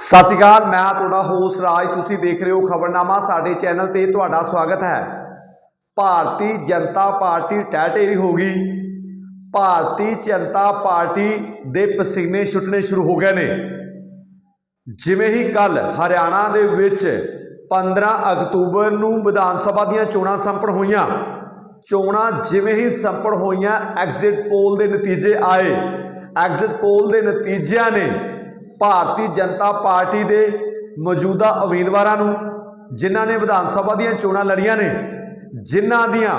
ਸਤਿ ਸ਼੍ਰੀ ਅਕਾਲ, ਮੈਂ ਤੁਹਾਡਾ ਹੋਸ ਰਾਜ। ਤੁਸੀਂ ਦੇਖ ਰਹੇ ਹੋ ਖਬਰਨਾਮਾ, ਸਾਡੇ ਚੈਨਲ ਤੇ ਤੁਹਾਡਾ ਸਵਾਗਤ ਹੈ। ਭਾਰਤੀ ਜਨਤਾ ਪਾਰਟੀ ਟੈਟੇਰੀ ਹੋ ਗਈ। ਭਾਰਤੀ ਜਨਤਾ ਪਾਰਟੀ ਦੇ ਪਸੀਨੇ ਛੁੱਟਣੇ ਸ਼ੁਰੂ ਹੋ ਗਏ ਨੇ। ਜਿਵੇਂ ਹੀ ਕੱਲ ਹਰਿਆਣਾ ਦੇ ਵਿੱਚ 15 ਅਕਤੂਬਰ ਨੂੰ ਵਿਧਾਨ ਸਭਾ ਦੀਆਂ ਚੋਣਾਂ ਸੰਪନ୍ନ ਹੋਈਆਂ। ਚੋਣਾਂ ਜਿਵੇਂ ਹੀ ਸੰਪନ୍ନ ਹੋਈਆਂ ਐਗਜ਼ਿਟ ਪੋਲ ਦੇ ਨਤੀਜੇ ਆਏ। ਐਗਜ਼ਿਟ ਪੋਲ ਦੇ ਨਤੀਜਿਆਂ ਨੇ ਭਾਰਤੀ ਜਨਤਾ ਪਾਰਟੀ ਦੇ ਮੌਜੂਦਾ ਉਮੀਦਵਾਰਾਂ ਨੂੰ, ਜਿਨ੍ਹਾਂ ਨੇ ਵਿਧਾਨ ਸਭਾ ਦੀਆਂ ਚੋਣਾਂ ਲੜੀਆਂ ਨੇ, ਜਿਨ੍ਹਾਂ ਦੀਆਂ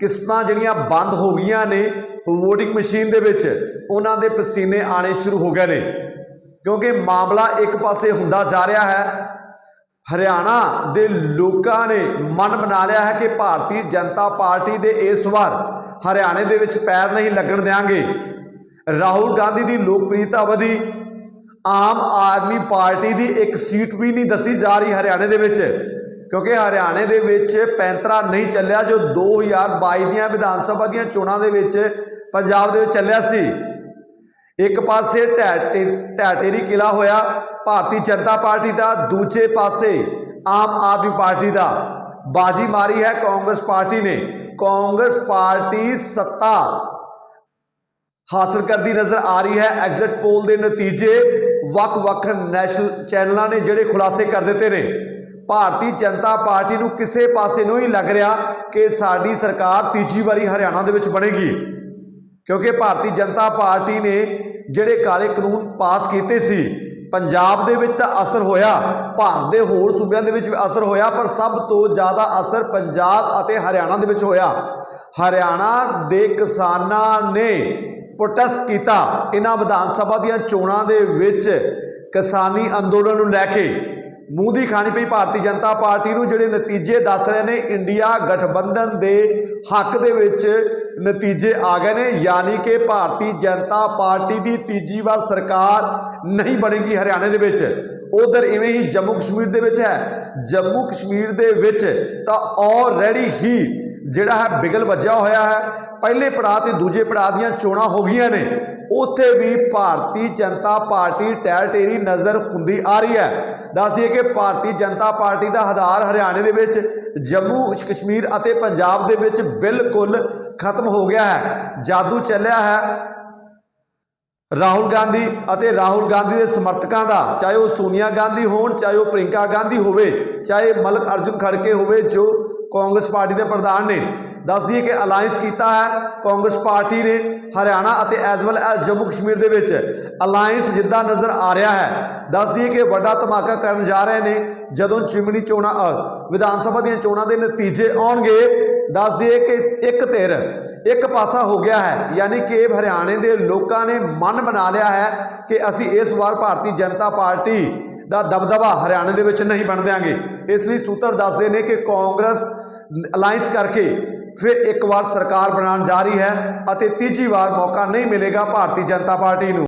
ਕਿਸਮਾਂ ਜਿਹੜੀਆਂ ਬੰਦ ਹੋ ਗਈਆਂ ਨੇ ਵੋਟਿੰਗ ਮਸ਼ੀਨ ਦੇ ਵਿੱਚ, ਉਹਨਾਂ ਦੇ ਪਸੀਨੇ ਆਣੇ ਸ਼ੁਰੂ ਹੋ ਗਏ ਨੇ। ਕਿਉਂਕਿ ਮਾਮਲਾ ਇੱਕ ਪਾਸੇ ਹੁੰਦਾ ਜਾ ਰਿਹਾ ਹੈ, ਹਰਿਆਣਾ ਦੇ ਲੋਕਾਂ ਨੇ ਮਨ ਬਣਾ ਲਿਆ ਹੈ ਕਿ ਭਾਰਤੀ ਜਨਤਾ ਪਾਰਟੀ ਦੇ ਇਸ ਵਾਰ ਹਰਿਆਣੇ ਦੇ ਵਿੱਚ ਪੈਰ ਨਹੀਂ ਲੱਗਣ ਦੇਾਂਗੇ ਰਾਹੁਲ ਗਾਂਧੀ ਦੀ ਲੋਕਪ੍ਰਿਯਤਾ ਵਧੀ ਆਮ ਆਦਮੀ ਪਾਰਟੀ ਦੀ ਇੱਕ ਸੀਟ ਵੀ ਨਹੀਂ ਦੱਸੀ ਜਾ ਰਹੀ ਹਰਿਆਣੇ ਦੇ ਵਿੱਚ, ਕਿਉਂਕਿ ਹਰਿਆਣੇ ਦੇ ਵਿੱਚ ਪੈਂਤਰਾ ਨਹੀਂ ਚੱਲਿਆ ਜੋ 2022 ਦੀਆਂ ਵਿਧਾਨ ਸਭਾ ਦੀਆਂ ਚੋਣਾਂ ਦੇ ਵਿੱਚ ਪੰਜਾਬ ਦੇ ਵਿੱਚ ਚੱਲਿਆ ਸੀ। ਇੱਕ ਪਾਸੇ ਢਹਿ ਢਹਿਟੇਰੀ ਕਿਲਾ ਹੋਇਆ, ਭਾਰਤੀ ਜਨਤਾ ਪਾਰਟੀ ਦਾ, ਦੂਜੇ ਪਾਸੇ ਆਮ ਆਦਮੀ ਪਾਰਟੀ ਦਾ। ਬਾਜੀ ਮਾਰੀ ਹੈ ਕਾਂਗਰਸ ਪਾਰਟੀ ਨੇ। ਕਾਂਗਰਸ ਪਾਰਟੀ ਸੱਤਾ ਹਾਸਲ ਕਰਦੀ ਨਜ਼ਰ ਆ ਰਹੀ ਹੈ ਐਗਜ਼ਿਟ ਪੋਲ ਦੇ ਨਤੀਜੇ। ਵੱਖ-ਵੱਖ ਨੈਸ਼ਨਲ ਚੈਨਲਾਂ ਨੇ ਜਿਹੜੇ ਖੁਲਾਸੇ ਕਰ ਦਿੱਤੇ ਨੇ। ਭਾਰਤੀ ਜਨਤਾ ਪਾਰਟੀ ਨੂੰ ਕਿਸੇ ਪਾਸੇ ਨੂੰ ਹੀ ਲੱਗ ਰਿਹਾ ਕਿ ਸਾਡੀ ਸਰਕਾਰ ਤੀਜੀ ਵਾਰੀ ਹਰਿਆਣਾ ਦੇ ਵਿੱਚ ਬਣੇਗੀ। ਕਿਉਂਕਿ ਭਾਰਤੀ ਜਨਤਾ ਪਾਰਟੀ ਨੇ ਜਿਹੜੇ ਕਾਲੇ ਕਾਨੂੰਨ ਪਾਸ ਕੀਤੇ ਸੀ, ਪੰਜਾਬ ਦੇ ਵਿੱਚ ਤਾਂ ਅਸਰ ਹੋਇਆ, ਭਾਰਤ ਦੇ ਹੋਰ ਸੂਬਿਆਂ ਦੇ ਵਿੱਚ ਵੀ ਅਸਰ ਹੋਇਆ, ਪਰ ਸਭ ਤੋਂ ਜ਼ਿਆਦਾ ਅਸਰ ਪੰਜਾਬ ਅਤੇ ਹਰਿਆਣਾ ਦੇ ਵਿੱਚ ਹੋਇਆ। ਹਰਿਆਣਾ ਦੇ ਕਿਸਾਨਾਂ ਨੇ ਪ੍ਰੋਟੈਸਟ ਕੀਤਾ ਇਹਨਾਂ ਵਿਧਾਨ ਸਭਾ ਦੀਆਂ ਚੋਣਾਂ ਦੇ ਵਿੱਚ ਕਿਸਾਨੀ ਅੰਦੋਲਨ ਨੂੰ ਲੈ ਕੇ। ਮੂੰਹ ਦੀ ਖਾਣੀ ਪਈ ਭਾਰਤੀ ਜਨਤਾ ਪਾਰਟੀ ਨੂੰ ਜਿਹੜੇ ਨਤੀਜੇ ਦੱਸ ਰਹੇ ਨੇ, ਇੰਡੀਆ ਗਠਬੰਧਨ ਦੇ ਹੱਕ ਦੇ ਵਿੱਚ ਨਤੀਜੇ ਆ ਗਏ ਨੇ, ਯਾਨੀ ਕਿ ਭਾਰਤੀ ਜਨਤਾ ਪਾਰਟੀ ਦੀ ਤੀਜੀ ਵਾਰ ਸਰਕਾਰ ਨਹੀਂ ਬਣੇਗੀ ਹਰਿਆਣੇ ਦੇ ਵਿੱਚ। ਉਧਰ ਇਵੇਂ ਹੀ ਜੰਮੂ ਕਸ਼ਮੀਰ ਦੇ ਵਿੱਚ ਹੈ। ਜੰਮੂ ਕਸ਼ਮੀਰ ਦੇ ਵਿੱਚ ਤਾਂ ਆਲਰੇਡੀ ਹੀ ਜਿਹੜਾ ਹੈ ਬਿਗਲ ਵੱਜਿਆ ਹੋਇਆ ਹੈ। ਪਹਿਲੇ ਪੜਾਅ ਤੇ ਦੂਜੇ ਪੜਾਅ ਦੀਆਂ ਚੋਣਾਂ ਹੋ ਗਈਆਂ ਨੇ। ਉੱਥੇ ਵੀ ਭਾਰਤੀ ਜਨਤਾ ਪਾਰਟੀ ਟੈਰਟੇਰੀ ਨਜ਼ਰ ਹੁੰਦੀ ਆ ਰਹੀ ਹੈ। ਦੱਸ ਦਈਏ ਕਿ ਭਾਰਤੀ ਜਨਤਾ ਪਾਰਟੀ ਦਾ ਆਧਾਰ ਹਰਿਆਣੇ ਦੇ ਵਿੱਚ, ਜੰਮੂ, ਕਸ਼ਮੀਰ ਅਤੇ ਪੰਜਾਬ ਦੇ ਵਿੱਚ ਬਿਲਕੁਲ ਖਤਮ ਹੋ ਗਿਆ ਹੈ। ਜਾਦੂ ਚੱਲਿਆ ਹੈ। ਰਾਹੁਲ ਗਾਂਧੀ ਅਤੇ ਰਾਹੁਲ ਗਾਂਧੀ ਦੇ ਸਮਰਥਕਾਂ ਦਾ, ਚਾਹੇ ਉਹ ਸੋਨੀਆ ਗਾਂਧੀ ਹੋਣ, ਚਾਹੇ ਉਹ ਪ੍ਰਿੰਕਾ ਗਾਂਧੀ ਹੋਵੇ, ਚਾਹੇ ਮਲਕ ਅਰਜੁਨ ਖੜਕੇ ਹੋਵੇ, ਜੋ ਕਾਂਗਰਸ ਪਾਰਟੀ ਦੇ ਪ੍ਰਧਾਨ ਨੇ ਦੱਸ ਦਈਏ ਕਿ ਅਲਾਈਅੰਸ ਕੀਤਾ ਹੈ। ਕਾਂਗਰਸ ਪਾਰਟੀ ਨੇ ਹਰਿਆਣਾ ਅਤੇ as well as Jammu Kashmir ਦੇ ਵਿੱਚ ਅਲਾਈਅੰਸ ਜਿੱਦਾਂ ਨਜ਼ਰ ਆ ਰਿਹਾ ਹੈ। ਦੱਸ ਦਈਏ ਕਿ ਵੱਡਾ ਧਮਾਕਾ ਕਰਨ ਜਾ ਰਹੇ ਨੇ। ਜਦੋਂ ਚਿਮਨੀ ਚੋਣਾਂ ਅ, ਵਿਧਾਨ ਸਭਾ ਦੀਆਂ ਚੋਣਾਂ ਦੇ ਨਤੀਜੇ ਆਉਣਗੇ ਦੱਸ ਦਈਏ ਕਿ ਇੱਕ ਧਿਰ ਇੱਕ ਪਾਸਾ ਹੋ ਗਿਆ ਹੈ। ਯਾਨੀ ਕਿ ਹਰਿਆਣੇ ਦੇ ਲੋਕਾਂ ਨੇ ਮਨ ਬਣਾ ਲਿਆ ਹੈ ਕਿ ਅਸੀਂ ਇਸ ਵਾਰ ਭਾਰਤੀ ਜਨਤਾ ਪਾਰਟੀ ਦਾ ਦਬਦਬਾ ਹਰਿਆਣੇ ਦੇ ਵਿੱਚ ਨਹੀਂ ਬਣ ਦਿਆਂਗੇ। ਇਸ ਲਈ ਸੂਤਰ ਦੱਸਦੇ ਨੇ ਕਿ ਕਾਂਗਰਸ ਅਲਾਈਅੰਸ ਕਰਕੇ ਫਿਰ ਇੱਕ ਵਾਰ ਸਰਕਾਰ ਬਣਾਉਣ ਜਾ ਰਹੀ ਹੈ ਅਤੇ ਤੀਜੀ ਵਾਰ ਮੌਕਾ ਨਹੀਂ ਮਿਲੇਗਾ ਭਾਰਤੀ ਜਨਤਾ ਪਾਰਟੀ ਨੂੰ।